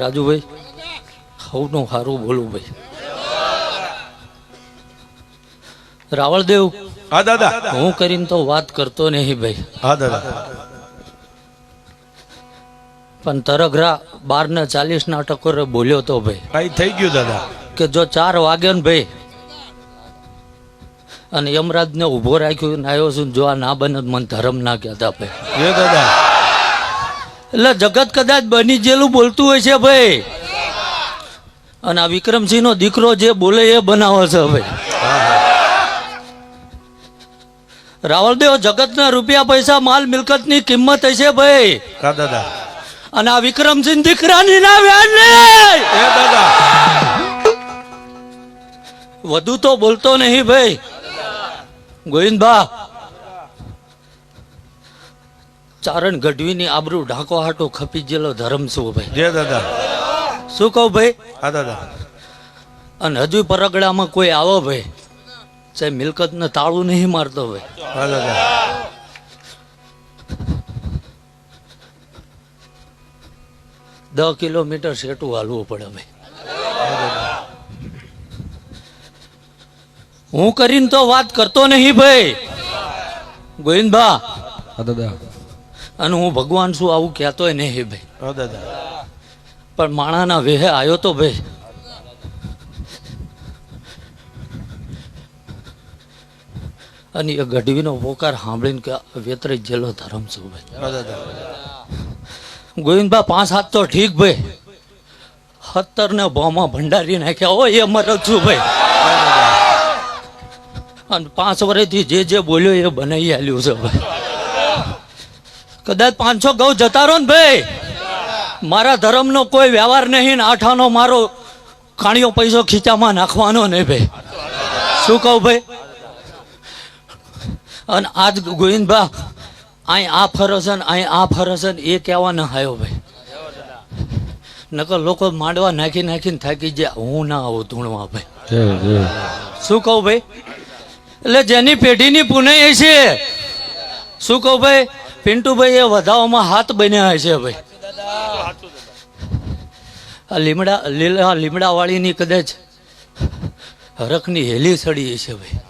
રાજુભાઈ સૌનું સારું બોલું ભાઈ. રાવળદેવ હા દાદા. હું કરીને તો વાત કરતો નહીં ભાઈ. હા દાદા. પણ તરઘરા બાર ને ચાલીસ ના ટકોરે બોલ્યો તો ભાઈ. કઈ થઈ ગયું દાદા? કે જો ચાર વાગે ને ભાઈ અને યમરાજને ઊભો રાખ્યો ને આવ્યો છું જો આ ના બને મન મને ધર્મ ના કહેતા ભાઈ. દાદા. એટલે જગત કદાચ બની જેલું બોલતું હોય છે ભાઈ. અને આ વિક્રમસિંહનો દીકરો જે બોલે એ બનાવે છે ભાઈ. રાવળદેવ જગતના રૂપિયા પૈસા માલ મિલકતની કિંમત હશે ભાઈ. દાદા અને આ વિક્રમસિંહ દીકરાની ના વ્યાજ દાદા. વધુ તો બોલતો નહીં ભાઈ. ગોવિંદભા ચારણ ગઢવીની આબરૂ ઢાંકો હાટો ખપી ગયેલો ધર્મ શું ભાઈ? જય દાદા. શું કહું ભાઈ? હા દાદા. અને હજુ પરગડામાં કોઈ આવો ભાઈ? સાહેબ મિલકતને તાળું નહીં મારતો ભાઈ. હા દાદા. દસ કિલોમીટર સેટું હાલવું પડે ભાઈ. હું કરીને તો વાત કરતો નહીં ભાઈ. ગોવિંદભા. હા દાદા. અને હું ભગવાન શું આવું કહેતો નહીં ભાઈ. દાદા. પણ માણાના વેહે આવ્યો તો ભાઈ. અને એ ગઢવીનો પોકાર સાંભળીને કે વેતરે જેલો ધર્મ છું ભાઈ. હા ગોવિંદભા પાંચ હાથ તો ઠીક ભાઈ. સત્તર ને ભોમાં ભંડારી નાખ્યા. હોય એ મરદ છું ભાઈ. અને પાંચ વર્ષથી જે જે બોલ્યો એ બનાવી આલ્યું છે ભાઈ. કદાચ પાંચસો ગૌ જતા રહો ને ભાઈ. મારા ધર્મનો કોઈ વ્યવહાર નહીં ને આઠાનો મારો કાણિયો પૈસો ખીચામાં નાખવાનો નહીં ભાઈ. શું કહું ભાઈ? અને આજ ગોવિંદભા અહીં આ ફરસન અહીં આ ફરસન એ કહેવા ન આવ્યો ભાઈ. નકર લોકો માંડવા નાખી નાખીને થાકી જાય હું ના આવું ધૂણવા ભાઈ. શું કહું ભાઈ? એટલે જેની પેઢીની પુનઃ છે. શું કહું ભાઈ? પિન્ટુભાઈ એ વધાવવામાં હાથ બન્યા છે ભાઈ. આ લીમડા, લીલા લીમડાવાળીની કદાચ હરખની હેલી સડી છે ભાઈ.